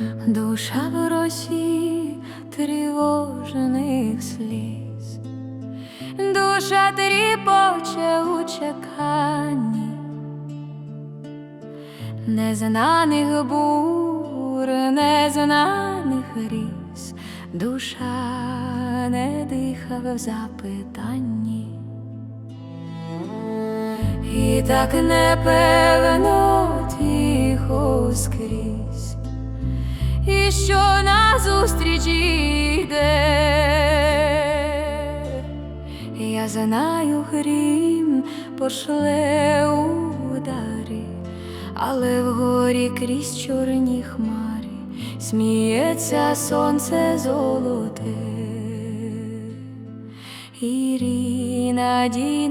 Душа в росі тривожних сліз, душа тріпоче у чеканні, незнаних бур, незнаних ріс, душа не дихав в запитанні. І так непевно що назустріч йде. Я знаю, грім пошле удари, але вгорі крізь чорні хмари сміється сонце золоте. І рій надій